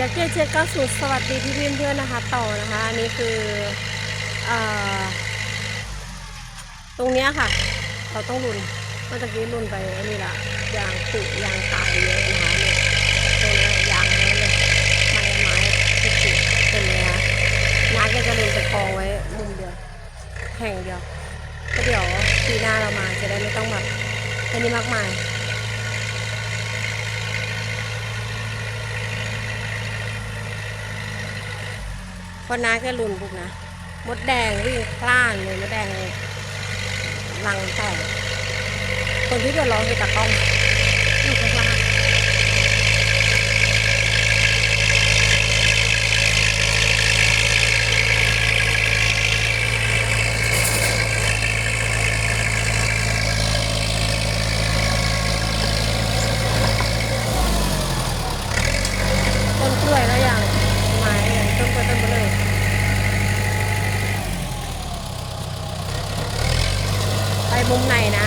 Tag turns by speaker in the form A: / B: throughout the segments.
A: ยาเกเจก็สูตรสวัสดีพี่เพื่อนๆนะคะ ต่อนะคะอันนี้คืออตรงเนี้ยค่ะ เราต้องรุนเมื่อตะกี้รุนไปอันนี้ละยางผุยางตายเยอะนะคะเนี่ยตรงนี้ยางนั้นเลยไม้ไม้ผุๆเป็นเลยนะน้าก็จะรุนไปกองไว้มุมเดียวแห่งเดียวก็เดี๋ยวปีหน้าเรามาจะได้ไม่ต้องแบบอันนี้มากมาย พอน้าก็รุนปุ๊บนะ มดแดงวิ่งพล่านเลยมดแดงรังแตกคนที่เดือดร้อนคือตากล้องอยู่ข้างล่างต้นกล้วยแล้วยังไม้ยังต้นกล้วยต้นเบลอไป มุมไหนนะ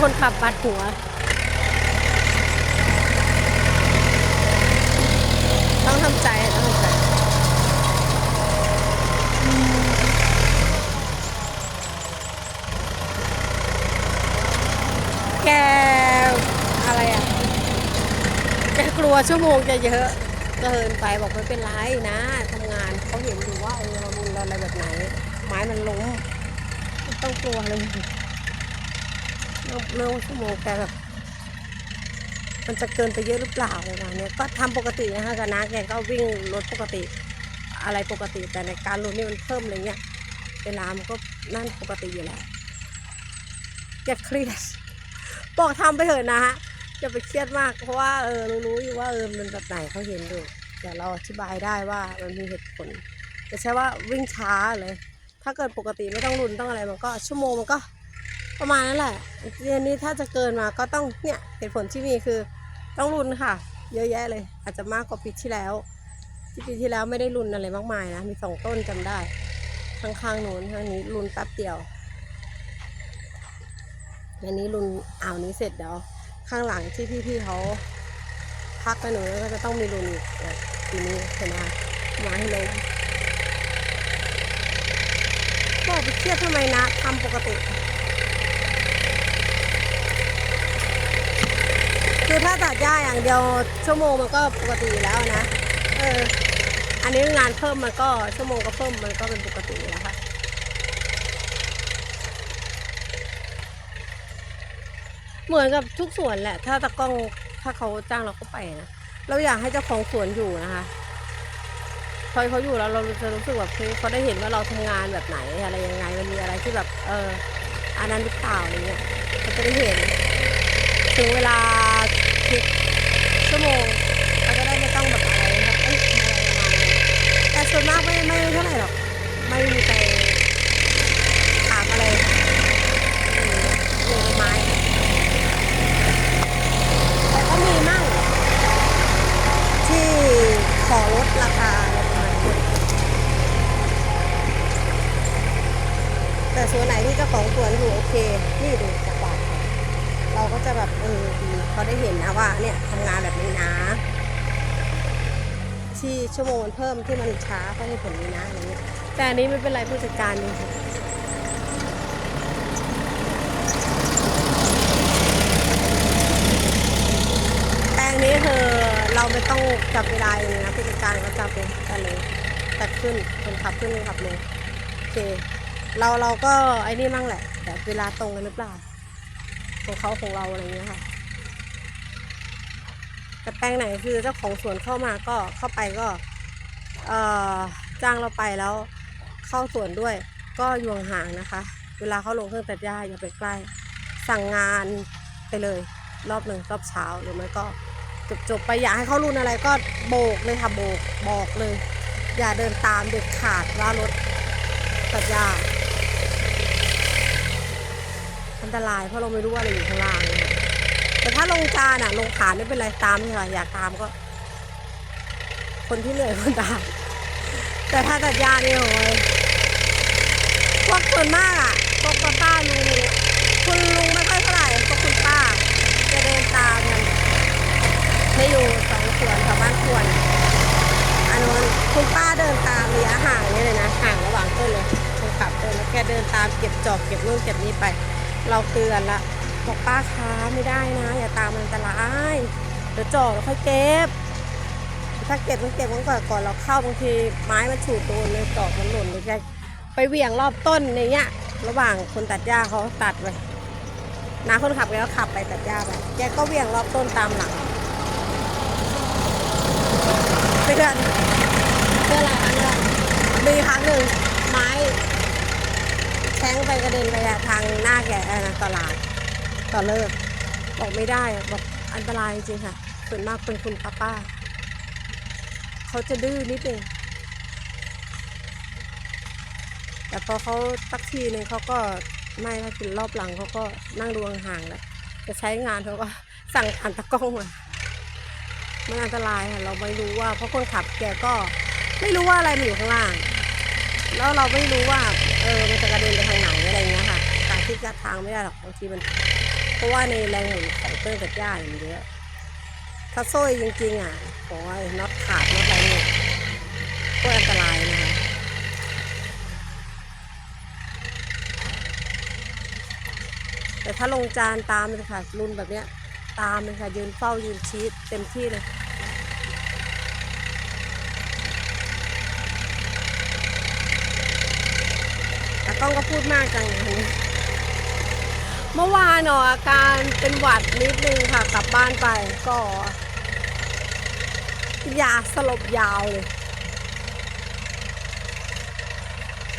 A: คนขับบัดหัว ต้องทำใจต้องทำใจแกอะไรอะแกกลัวชั่วโมงจะเยอะเกินไปบอกไม่เป็นไรนะทำงานเขาเห็นอยู่ว่าเออเราบุญเราอะไรแบบไหน ไม้มันล้มต้องกลัวเลย เรื่องเรื่องชั่วโมงแกแบบมันจะเกินไปเยอะหรือเปล่าประมาณนี้ก็ทำปกตินะคะกับน้าแกก็วิ่งรถปกติ อะไรปกติ แต่ในการรถนี่มันเพิ่มอะไรเงี้ยเวลามันก็นั่นปกติอยู่แล้วอย่าเครียดบอกทำไปเถอะนะฮะอย่าไปเครียดมากเพราะว่าเออรู้อยู่ว่าเออมันแบบไหนเขาเห็นอยู่เดี๋ยวเราอธิบายได้ว่ามันมีเหตุผลไม่ใช่ว่าวิ่งช้าเลย ถ้าเกิดปกติไม่ต้องรุนต้องอะไรมันก็ชั่วโมงมันก็ ประมาณนั้นแหละเดือนนี้ถ้าจะเกินมาก็ต้องเนี่ยเหตุผลที่มีคือต้องรุนค่ะ เยอะแยะเลย อาจจะมากกว่าปีที่แล้ว ที่ปีที่แล้วไม่ได้รุนอะไรมากมายนะมีสองต้นจำได้ข้างๆนู้นข้างนี้รุนแป๊บเดียวอันนี้รุนอ่าวนี้เสร็จเดี๋ยวข้างหลังที่พี่ๆเขาพักกันหนูก็จะต้องมีรุนอีกนะปีนี้เห็นไหมคะมาให้ลงบอไปเครียดทำไมนะทำปกติ คือถ้าตัดหญ้าอย่างเดียวชั่วโมงมันก็ปกติอยู่แล้วนะเอออันนี้งานเพิ่มมันก็ชั่วโมงก็เพิ่มมันก็เป็นปกติแล้วค่ะเหมือนกับทุกสวนแหละ ถ้าตะกล้องถ้าเขาจ้างเราก็ไปนะเราอยากให้เจ้าของสวนอยู่นะคะพอเขาอยู่แล้วเราจะรู้สึกแบบเขาได้เห็นว่าเราทำงานแบบไหนอะไรยังไงมันมีอะไรที่แบบเอออันนั้นหรือเปล่าอะไรเงี้ยเขาจะได้เห็นถึงเวลา ผิดชั่วโมงเราจะได้ไม่ต้องแบบอะไรแบบเอ้ยอะไรประมาณนี้แต่ส่วนมากไม่ไม่เท่าไหร่หรอก ไม่มีใครถามอะไรอยู่ในไม้แต่ก็มีมั่งที่ขอลดราคาอะไรประมาณนี้แต่ส่วนไหนที่เจ้าของสวนอยู่โอเคนี่ดูจากบาทเขาเราก็จะแบบเออดี เขาได้เห็นนะว่าเนี่ยทำงานแบบนี้นะ ที่ชั่วโมงมันเพิ่มที่มันช้าเพราะเหตุผลนี้นะอะไรเงี้ยแต่อันนี้ไม่เป็นไรผู้จัดการดูสิแปลงนี้คือเราไม่ต้องจับเวลาเองนะผู้จัดการก็จับเองแต่เลยแต่ขึ้นคนขับขึ้นคนขับลงโอเคเราเราก็ไอ้นี่มั่งแหละ แต่เวลาตรงกันหรือเปล่าของเขาของเราอะไรเงี้ยค่ะ แต่แปลงไหนคือเจ้าของสวนเข้ามาก็เข้าไปก็เอ่อจ้างเราไปแล้วเข้าสวนด้วย ก็อยู่ห่างนะคะ เวลาเขาลงเครื่องตัดหญ้าอย่าไปใกล้ สั่งงานไปเลย รอบหนึ่งรอบเช้าหรือไม่ก็จบจบไปอยากให้เขารุนอะไรก็โบกเลยค่ะโบกบอกเลย อย่าเดินตามเด็ดขาดว่ารถตัดหญ้าอันตรายเพราะเราไม่รู้ว่าอะไรอยู่ข้างล่าง แต่ถ้าลงจานอะลงฐานไม่เป็นไรตามนี่ค่ะอยากตามก็ คนที่เหนื่อยคนตาม แต่ถ้าตัดหญ้านี่ยโอ้ยพวกส่วนมากอะพวกป้าลุงคุณลุงไม่ค่อยเท่าไหร่พวกคุณป้าจะเดินตามกันไม่อยู่สองสวนแถวบ้านควรอันนู้นคุณป้าเดินตามระยะห่างนี่เลยนะห่างระหว่างต้นเลยคนขับเดินแล้วแกเดินตามเก็บจอบเก็บนู่นเก็บนี่ไป เราเตือนละ บอกป้าคะไม่ได้นะ อย่าตามมันอันตรายเดี๋ยวจอบแล้วค่อยเก็บ ถ้าเก็บมันเก็บมันก่อนก่อนเราเข้าบางทีไม้มันฉูดโดนเลยตอกมันหล่นเลยแกไปเหวี่ยงรอบต้นอย่างเงี้ย ระหว่างคนตัดหญ้าเขาตัดไปน้าคนขับแกก็ขับไปตัดหญ้าไปแกก็เหวี่ยงรอบต้นตามหลังเตือนเตือนหลายครั้งแล้วมีครั้งหนึ่งไม้แข้งไปกระเด็นไปทางหน้าแกนะตลาด ต่อเลิกบอกไม่ได้บอกอันตรายจริงค่ะส่วนมากเป็นคุณป้าป้าเขาจะดื้อนิดนึงแต่พอเขาตักทีหนึ่งเขาก็ไม่ถ้ากินรอบหลังเขาก็นั่งดูห่างๆแล้วจะใช้งานเขาก็สั่งผ่านตะกล้องมามันอันตรายค่ะเราไม่รู้ว่า เพราะคนขับแกก็ไม่รู้ว่าอะไรมันอยู่ข้างล่าง แล้วเราไม่รู้ว่า เออมันจะกระเด็นไปทางไหนอะไรเงี้ยค่ะการที่จะทางไม่ได้หรอกบางทีมัน เพราะว่าในแรงหมุนของเครื่องตัดหญ้าอย่างเยอะ ถ้าโซ่จริงๆอะโอ้ยน็อตขาดน็อตอะไรเนี่ยก็อันตรายนะคะแต่ถ้าลงจานตามเลยค่ะรุ่นแบบเนี้ย ตามเลยค่ะยืนเฝ้ายืนชี้เต็มที่เลยแต่กล้องก็พูดมากจังเลย เมื่อวานเนาะอาการเป็นหวัดนิดนึงค่ะกลับบ้านไปก็ยาสลบยาวเลย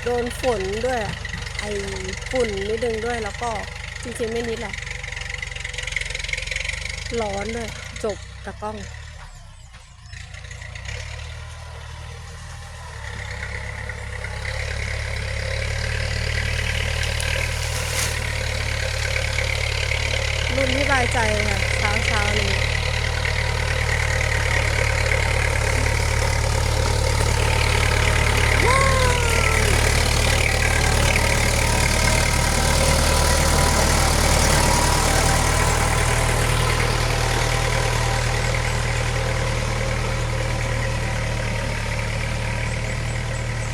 A: โดนฝนด้วย ไอฝุ่นนิดนึงด้วยแล้วก็จริงๆไม่นิดแหละร้อนด้วย จบตะกล้อง รุ่นที่บายใจค่ะเช้าเช้านี้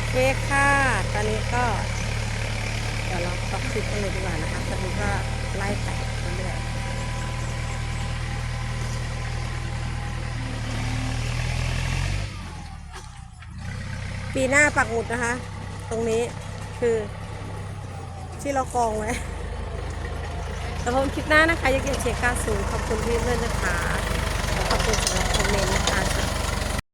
A: เคกค่ะ ตอนนี้ก็ เดี๋ยวเราตอกคลิปกันเลยดีกว่านะคะตอนนี้ก็ไล่แต่เรื่อยๆ ปีหน้าปักหมุดนะคะ ตรงนี้คือ ที่เรากองไว้แต่ผมคลิปหน้านะคะยังเก็บเช็คก้าสูงขอบคุณพี่เพื่อนนะคะ ขอบคุณสำหรับคอมเมนต์นะคะ